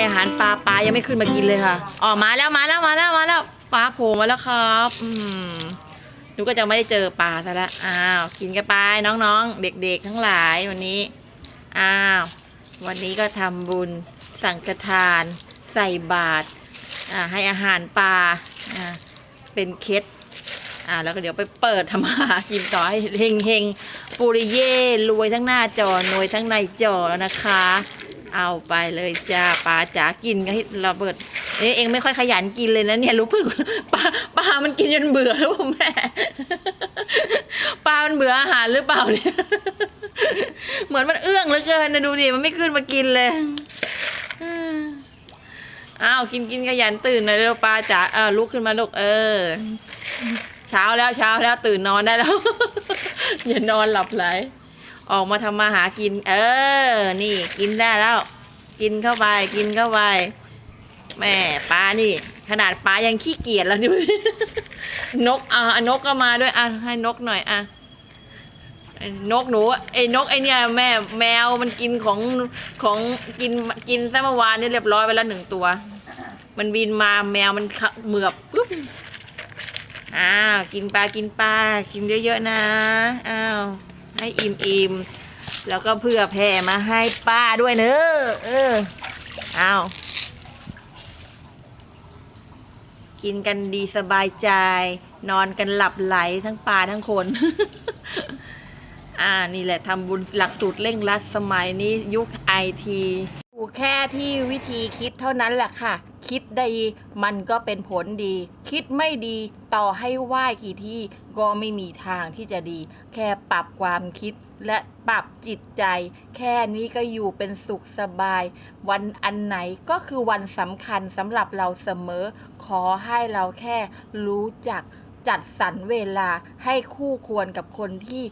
ให้อาหารปลาปลายังไม่ขึ้นมากินเลยค่ะอ๋อมาแล้วมาแล้วมาแล้วมาแล้วปลาโผล่มาแล้วครับอืมหนูก็จะไม่ได้เจอปลาซะแล้วอ้าวกินกันไปน้องๆ เด็กๆ ทั้งหลายวันนี้อ้าววันนี้ก็ทำบุญสังฆทาน ใส่บาตรอ่าให้อาหารปลาอ่าเป็นเคสอ่าแล้วก็เดี๋ยวไปเปิดทำมาหากินต่อให้เฮงเฮงปุริเย่รวยทั้งหน้าจอรวยทั้งในจอนะคะ เอาไปเลยจ้าปลาจ๋ากินก็ให้ระเบิดเอ้ยเองไม่ค่อยขยันกินเลยนะเนี่ยรู้พิ่งปลาปลามันกินจนเบื่อแล้วแม่ปลามันเบื่ออาหารหรือเปล่าเนี่ยเหมือนมันเอื้องเหลือเกินนะดูดิมันไม่ขึ้นมากินเลยอ้าวกินกินขยันตื่นหน่อยเร็วปลาจ๋าเออลุกขึ้นมาลูกเออ เช้าแล้วเช้าแล้วตื่นนอนได้แล้วอย่านอนหลับไหล ออกมาทำมาหากิน เออ นี่กินได้แล้ว กินเข้าไปกินเข้าไปแม่ปลานี่ ขนาดปลายังขี้เกียจแล้วดูนกอะนกก็มาด้วยอะให้นกหน่อยอะไอ้นกหนูไอ้นกไอ้เนี่ยแม่แมวมันกินของของกินกินซะเมื่อวานนี่เรียบร้อยไปแล้วหนึ่งตัว มันบินมาแมวมันเหมือบปุ๊บอ้าวกินปลากินปลากินเยอะๆนะอ้าว ให้อิ่มๆแล้วก็เพื่อแผ่มาให้ป้าด้วยเนอะเอออ้ากินกันดีสบายใจ นอนกันหลับไหลทั้งปลาทั้งคน อ่านี่แหละทำบุญหลักสูตรเร่งรัดสมัยนี้ยุคไอที แค่ที่วิธีคิดเท่านั้นแหละค่ะ คิดดีมันก็เป็นผลดี คิดไม่ดีต่อให้ไหว้กี่ที่ก็ไม่มีทางที่จะดี แค่ปรับความคิดและปรับจิตใจ แค่นี้ก็อยู่เป็นสุขสบาย วันอันไหนก็คือวันสำคัญสำหรับเราเสมอ ขอให้เราแค่รู้จักจัดสรรเวลาให้คู่ควรกับคนที่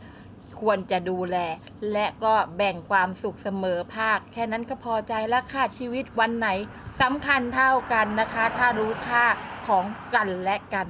ควรจะดูแล และก็แบ่งความสุขเสมอภาค แค่นั้นก็พอใจแล้วค่ะชีวิตวันไหนสำคัญเท่ากันนะคะ ถ้ารู้ค่าของกันและกัน